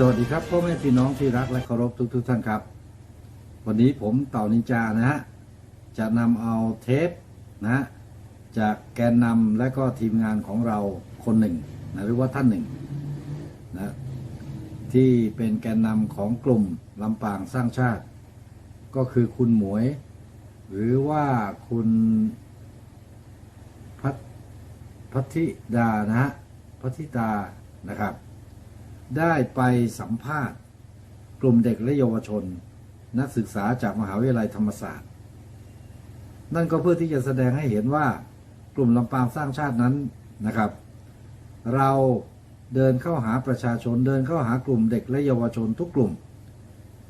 สวัสดีครับพ่อแม่พี่น้องที่รักและเคารพทุกทุกๆท่านครับ วันนี้ผมเต่านินจานะฮะจะนำเอาเทปนะฮะจากแกนนำและก็ทีมงานของเราคนหนึ่งนะหรือว่าท่านหนึ่งนะที่เป็นแกนนำของกลุ่มลำปางสร้างชาติ ก็คือคุณหมวย หรือว่าคุณพัทพัทธิดานะฮะพัทธิตานะครับ ได้ไปสัมภาษณ์ กลุ่มเด็กและเยาวชน นักศึกษาจากมหาวิทยาลัยธรรมศาสตร์ นั่นก็เพื่อที่จะแสดงให้เห็นว่ากลุ่มลำปางสร้างชาตินั้นนะครับ เราเดินเข้าหาประชาชนเดินเข้าหากลุ่มเด็กและเยาวชนทุกกลุ่ม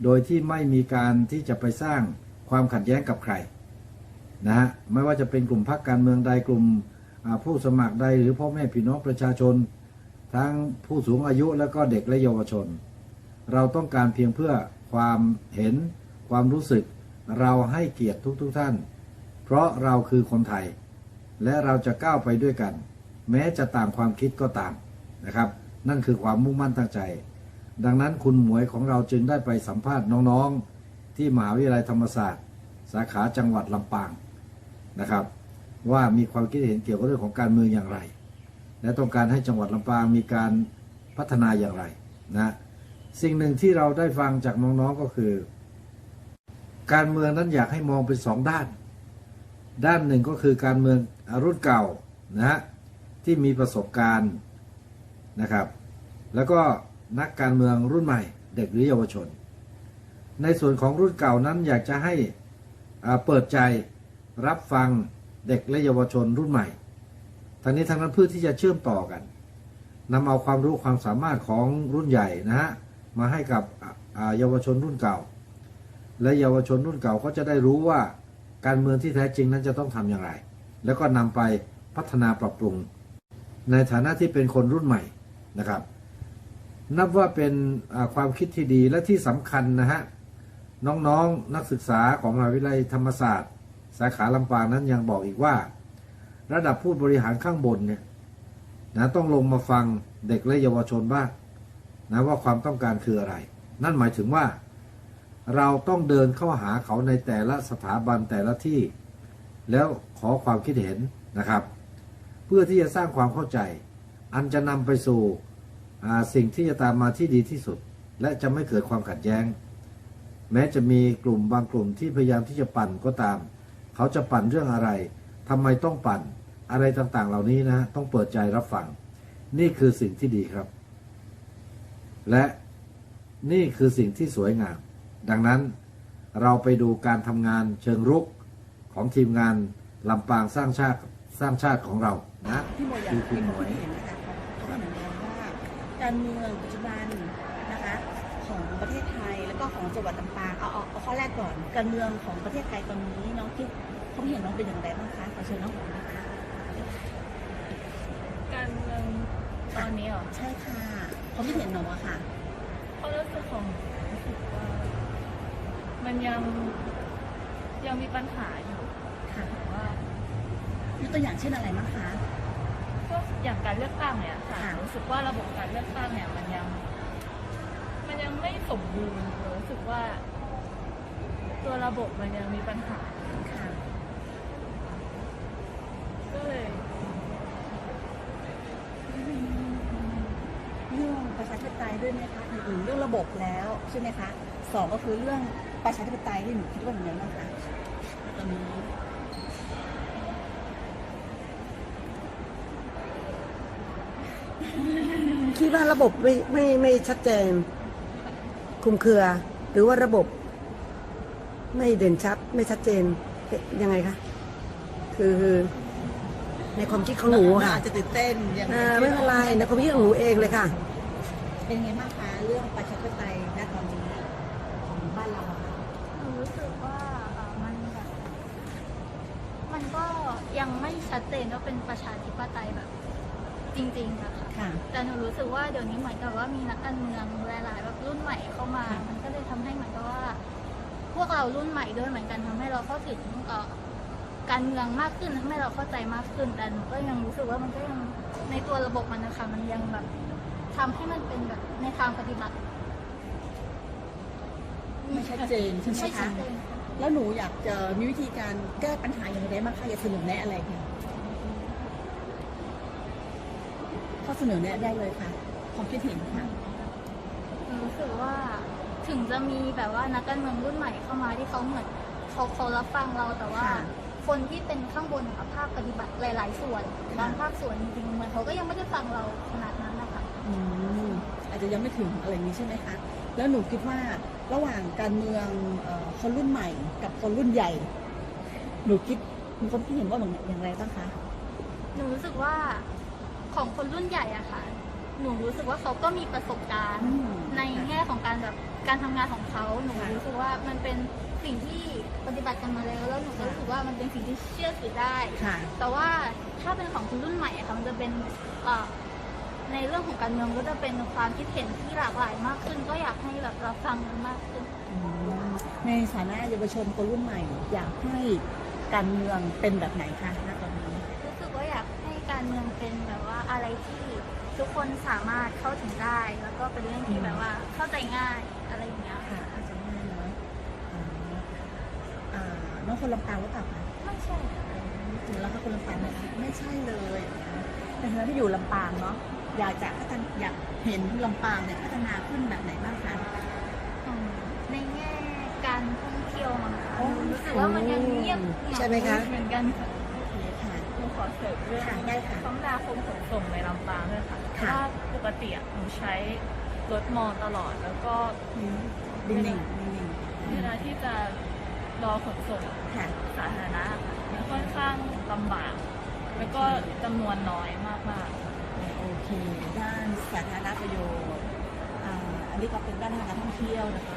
โดยที่ไม่มีการที่จะไปสร้างความขัดแย้งกับใครนะฮะไม่ว่าจะเป็นกลุ่มพรรคการเมืองใดกลุ่มผู้สมัครใดหรือพ่อแม่พี่น้องประชาชน ทั้งผู้สูงอายุและก็เด็กและเยาวชน เราต้องการเพียงเพื่อความเห็นความรู้สึก เราให้เกียรติทุกๆทท่าน เพราะเราคือคนไทย และเราจะก้าวไปด้วยกัน แม้จะต่างความคิดก็ตามนะครับ นั่นคือความมุ่งมั่นตั้งใจ ดังนั้นคุณหมวยของเราจึงได้ไปสัมภาษณ์น้องๆ ที่มหาวิทยาลัยธรรมศาสตร์ สาขาจังหวัดลำปางนะครับ ว่ามีความคิดเห็นเกี่ยวกับเรื่องของการเมืองอย่างไร และต้องการให้จังหวัดลำปางมีการพัฒนาอย่างไรนะสิ่งหนึ่งที่เราได้ฟังจากน้องๆก็คือ การเมืองนั้นอยากให้มองเป็นสองด้าน ด้านหนึ่งก็คือการเมืองรุ่นเก่านะฮะที่มีประสบการณ์นะครับ แล้วก็นักการเมืองรุ่นใหม่ เด็กหรือเยาวชน ในส่วนของรุ่นเก่านั้นอยากจะให้เปิดใจรับฟังเด็กและเยาวชนรุ่นใหม่ ทั้งนี้ทั้งนั้นเพื่อที่จะเชื่อมต่อกันนำเอาความรู้ความสามารถของรุ่นใหญ่นะฮะมาให้กับเยาวชนรุ่นเก่า และเยาวชนรุ่นเก่าก็จะได้รู้ว่าการเมืองที่แท้จริงนั้นจะต้องทำอย่างไร แล้วก็นำไปพัฒนาปรับปรุง ในฐานะที่เป็นคนรุ่นใหม่นะครับ นับว่าเป็นความคิดที่ดีและที่สำคัญนะฮะน้องๆนนักศึกษาของมหาวิทยาลัยธรรมศาสตร์ สาขาลำปางนั้นยังบอกอีกว่า ระดับผู้บริหารข้างบนเนี่ยนะต้องลงมาฟังเด็กและเยาวชนบ้างนะว่าความต้องการคืออะไร นั่นหมายถึงว่า เราต้องเดินเข้าหาเขาในแต่ละสถาบันแต่ละที่ แล้วขอความคิดเห็นนะครับ เพื่อที่จะสร้างความเข้าใจ อันจะนำไปสู่สิ่งที่จะตามมาที่ดีที่สุด และจะไม่เกิดความขัดแย้ง แม้จะมีกลุ่มบางกลุ่มที่พยายามที่จะปั่นก็ตาม เขาจะปั่นเรื่องอะไรทำไมต้องปั่น อะไรต่างๆ เหล่านี้นะ ต้องเปิดใจรับฟัง นี่คือสิ่งที่ดีครับ และนี่คือสิ่งที่สวยงาม ดังนั้นเราไปดูการทำงานเชิงรุกของทีมงานลำปางสร้างชาติสร้างชาติของเรานะพี่โมอยากคือคุให้ณหมความวยคิดเห็นนะคะเขาเหมือนกันว่าการเมืองปัจจุบันนะคะ ของประเทศไทยแล้วก็ของจังหวัดลำปางเอาเอาเอาข้อแรกก่อนการเมืองของประเทศไทยตอนนี้น้องคิดเขาเห็นน้องเป็นอย่างไรบ้างคะขอเชิญน้องหอมนะคะ การเมือง ตอนนี้เหรอใช่ค่ะเขาไม่เห็นหนูอะค่ะเขารู้สึกของรู้สึกว่ามันยังยังมีปัญหาอยู่ค่ะแต่ว่ายกตัวอย่างเช่นอะไรบ้างคะ ก็อย่างการเลือกตั้งเนี่ยค่ะค่ะ รู้สึกว่าระบบการเลือกตั้งเนี่ยมันยัง มันยังไม่สมบูรณ์รู้สึกว่า ตัวระบบมันยังมีปัญหา ค่ะ ก็เลย เรื่องประชาธิปไต ยด้วยไหมคะหนึ่งเรื่องระบบแล้วใช่ไหมคะสองก็คือเรื่องประชาธิปไตยที่หนูคิดว่าอย่างไรบ้างคะตอนนี้คิดว่าระบบไม่ไม่ไม่ชัดเจนคลุมเครือ หรือว่าระบบ ไม่เด่นชัด ไม่ชัดเจนเอ๊ะยังไงคะคือในความคิดของหนูมันค่ะอาจจะตื่นเต้นยังอ่าไม่เป็นไรในความคิดของหนูเองเลยค่ะ เป็นไงบ้างคะเรื่องประชาธิปไตยณตอนนี้ของบ้านเราอะค่ะหนูรู้สึกว่าเอ่อมันแบบมันก็ยังไม่ชัดเจนว่าเป็นประชาธิปไตยแบบ จริงๆอะค่ะค่ะ แต่หนูรู้สึกว่าเดี๋ยวนี้เหมือนกับว่ามีนักการเมืองหลายๆแบบรุ่นใหม่เข้ามา ค่ะ มันก็เลยทำให้เหมือนกับว่า พวกเรารุ่นใหม่ด้วยเหมือนกันทำให้เราเข้าถึงเอ่อการเมืองมากขึ้นทำให้เราเข้าใจมากขึ้นแต่หนูก็ยังรู้สึกว่ามันก็ยังในตัวระบบมันนะคะมันยังแบบ ทำให้มันเป็นแบบในทางปฏิบัติไม่ชัดเจนใช่ไหมไม่ชัคะดเจนค่ะแล้วหนูอยากจะมีวิธีการแก้ปัญหาอย่างไรบ้างคะอยากเสนอแนะอะไรคะข้อเสนอแนะได้เลยค่ะความคิดเห็นค่ะ หนูรู้สึกว่าถึงจะมีแบบว่านักการเมืองรุ่นใหม่เข้ามาที่เขาเหมือนเขาเขารับฟังเราแต่ว่า ค่ะคนที่เป็นข้างบนกับภาคปฏิบัติหลาย ๆ ส่วนค่ะ บางภาคส่วนจริงๆเหมือนเขาก็ยังไม่ได้ฟังเราขนาดนั้นนะคะอืมอา จจะยังไม่ถึงอะไรอย่างนี้ใช่ไหมคะแล้วหนูคิดว่าระหว่างการเมืองเอ่อคนรุ่นใหม่ กับคนรุ่นใหญ่ หนูคิดมีความคิดเห็นว่าอย่างอย่างไรบ้างคะหนูรู้สึกว่าของคนรุ่นใหญ่อะค่ะ หนูรู้สึกว่าเขาก็มีประสบการณ์อืมในแง่ของการแบบการทำงานของเขาหนูค่ะรู้สึกว่ามันเป็นสิ่งที่ปฏิบัติกันมาแล้วแล้วหนูก็ค่ะรู้สึกว่ามันเป็นสิ่งที่เชื่อถือได้ค่ะแต่ว่าถ้าเป็นของคนรุ่นใหม่อะค่ะมันจะเป็นเอ่อ ในเรื่องของการเมืองก็จะเป็นความคิดเห็นที่หลากหลายมากขึ้น ก็อยากให้แบบเราฟังกันมากขึ้นอืมในฐานะเยาวชนคนรุ่นใหม่ อยากให้การเมืองเป็นแบบไหนคะณตอนนี้รู้สึกว่าอยากให้การเมืองเป็นแบบว่าอะไรที่ทุกคนสามารถเข้าถึงได้ แล้วก็เป็นเรื่องที่แบบว่าเข้าใจง่ายอะไรอย่างเงี้ยค่ะอาจจะง่ายเนอะอ๋ออ่าน้องคนลำปางหรือเปล่าคะไม่ใช่ค่ะถึงแล้วค่ะคนลำปางไหมคะไม่ใช่เลยในฐานะที่อยู่ลำปางเนาะ อยากจะพัฒนาอยากเห็นลำปางเนี่ยพัฒนาขึ้นแบบไหนบ้างคะอืมในแง่การท่องเที่ยวมั้งคะอ๋อรู้สึกว่ามันยังเงียบเหงาใช่ไหมคะ เหมือนกันค่ะ โอเคค่ะ หนูขอเสริมเรื่องค่ะได้ค่ะคมนาคมขนส่งในลำปางด้วยค่ะเพค่ะ ราะว่าปกติอะหนูใช้รถมอตลอดแล้วก็นิ่งๆนิ่งเวลาที่จะรอขนส่งๆค่ะ สาธารณะค่ะมันค่อนข้างลำบาก แล้วก็จำนวนน้อยมากๆโอเค ด้านสาธารณประโยชน์ อันนี้ก็เป็นด้านทางการท่องเที่ยวนะคะ